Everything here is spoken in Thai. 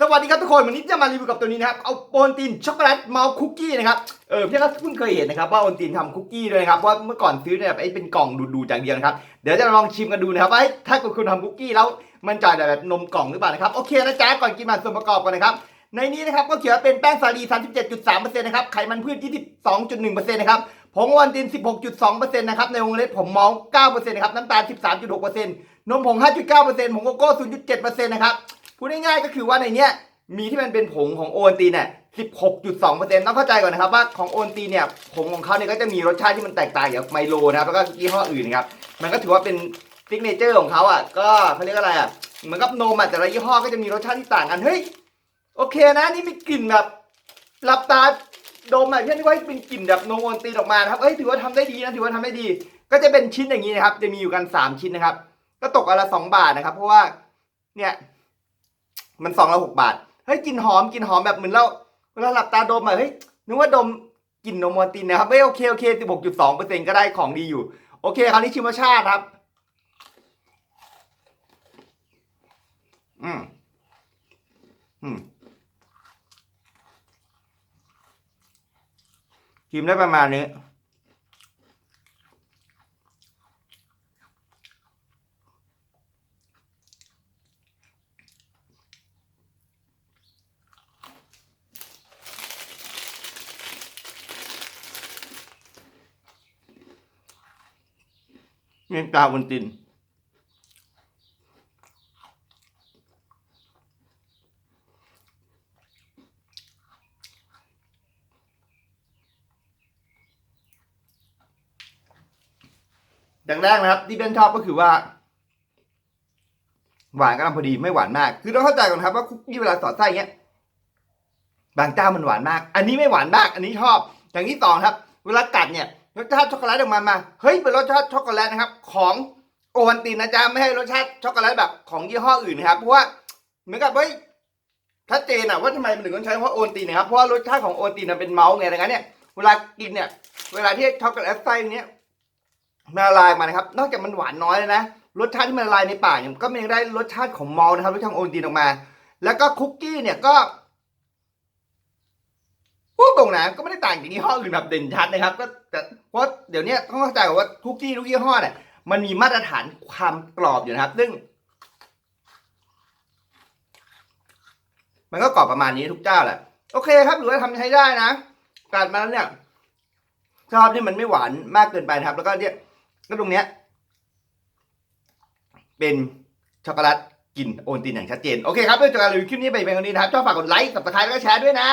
สวัสดีครับทุกคนวันนี้จะมารีวิวกับตัวนี้นะครับเอาโอนตินช็อกโกแลตเมาส์คุกกี้นะครับเออพี่ก็เพิ่งเคยเห็นนะครับว่าโอนตินทำคุกกี้ด้วยนะครับเพราเมื่อก่อนซื้อเนี่ยแบบไอ้เป็นกล่องดูดๆจากเดียวนะครับเดี๋ยวจะลองชิมกันดูนะครับว่าเอ้ถ้าคุณทำคุกกี้แล้วมันจะแบบนมกล่องหรือเปล่านะครับโอเคนะจ๊ะก่อนกินมาส่วนประกอบก่อนนะครับในนี้นะครับก็เขียนว่าเป็นแป้งสาลี 37.3%นะครับไขมันพืช 22.1%นะครับผงโอนติน 16.2%นะครับในวงเล็บผมเมาส์9%นะครับน้ำตาล 13.6%นมผง 5.9%ผงโกโก้ 0.7%นะครับ พูดง่ายๆก็คือว่าในเนี้ยมีที่มันเป็นผงของโอวัลตินเนี่ย16.2%ต้องเข้าใจก่อนนะครับว่าของโอวัลตินเนี่ยผงของเขาเนี่ยก็จะมีรสชาติที่มันแตกต่างจากไมโลนะครับแล้วก็ยี่ห้ออื่นนะครับมันก็ถือว่าเป็นซิกเนเจอร์ของเขาอะก็เขาเรียกอะไรอะเหมือนกับนมอะแต่ละยี่ห้อก็จะมีรสชาติที่ต่างกันเฮ้ยโอเคนะนี่มีกลิ่นแบบหลับตาดมอะเพื่อนที่ว่าเป็นกลิ่นแบบนมโอวัลตินออกมาครับเอ้ยถือว่าทำได้ดีนะถือว่าทำได้ดี ก็จะเป็นชิ้นอย่างนี้นะครับจะมีอยู่กันสามชิ้นนะครับ ก็ตกอนละสองบาทนะครับ เพราะว่าเนี่ย มันสองละหกบาท เฮ้ยกลิ่นหอมกลิ่นหอมแบบเหมือนเราเวลาหลับตาดมอะเฮ้ยนึกว่าดมกลิ่นนมโมตินนะครับเฮ้ยโอเคโอเคสิบหกจุดสองเปอร์เซ็นต์ก็ได้ของดีอยู่ โอเคคราวนี้ชิมรสชาติครับ อืมอืมชิมได้ประมาณนี้ เมงตาบนตินอย่างแรกนะครับ ที่เป็นชอบก็คือว่า หวานกำลังพอดีไม่หวานมาก คือต้องเข้าใจก่อนครับว่าคุกกี้เวลาสอดไส้เงี้ย บางเจ้ามันหวานมาก อันนี้ไม่หวานมาก อันนี้ชอบ อย่างที่สองครับ เวลากัดเนี่ย รสชาติช็อกโกแลตออกมามา เฮ้ยเป็นรสชาติช็อกโกแลตนะครับ ของโอวันตินนะจ๊ะไม่ให้รสชาติช็อกโกแลตแบบของยี่ห้ออื่นนะครับ เพราะว่าเหมือนกับเฮ้ยชัดเจนอะว่าทำไมมันถึงต้องใช้คำว่าโอวันตินนะครับเพราะว่ารสชาติของโอวันตินเป็นเมาส์ไงดังนั้นเนี่ยเวลากินเนี่ย เวลาที่ช็อกโกแลตไส้เนี้ยมันละลายมานะครับ นอกจากมันหวานน้อยแล้วนะรสชาติที่มันละลายในปากเนี่ยก็มันยังได้รสชาติของเมาส์นะครับรสชาติของโอวันตินออกมา แล้วก็คุกกี้เนี่ยก็ พูดตรงนะก็ไม่ได้ต่างจากยี่ห้ออื่นแบบเด่นชัดนะครับ ก็แต่เพราะเดี๋ยวนี้ต้องเข้าใจก่อนว่าทุกที่ทุกยี่ห้อเนี่ยมันมีมาตรฐานความกรอบอยู่นะครับ ซึ่ง มันก็กรอบประมาณนี้ทุกเจ้าแหละ โอเคครับหรือว่าทำใช้ได้นะการมาแล้วเนี่ยชอบที่มันไม่หวานมากเกินไปนะครับ แล้วก็เนี่ยก็ตรงเนี้ย เป็นช็อกโกแลตกลิ่นโอนตินอย่างชัดเจน โอเคครับด้วยจากการรีวิวคลิปนี้ไปเป็นคนนี้นะครับชอบฝากกดไลค์กับสไครต์แล้วก็แชร์ด้วยนะ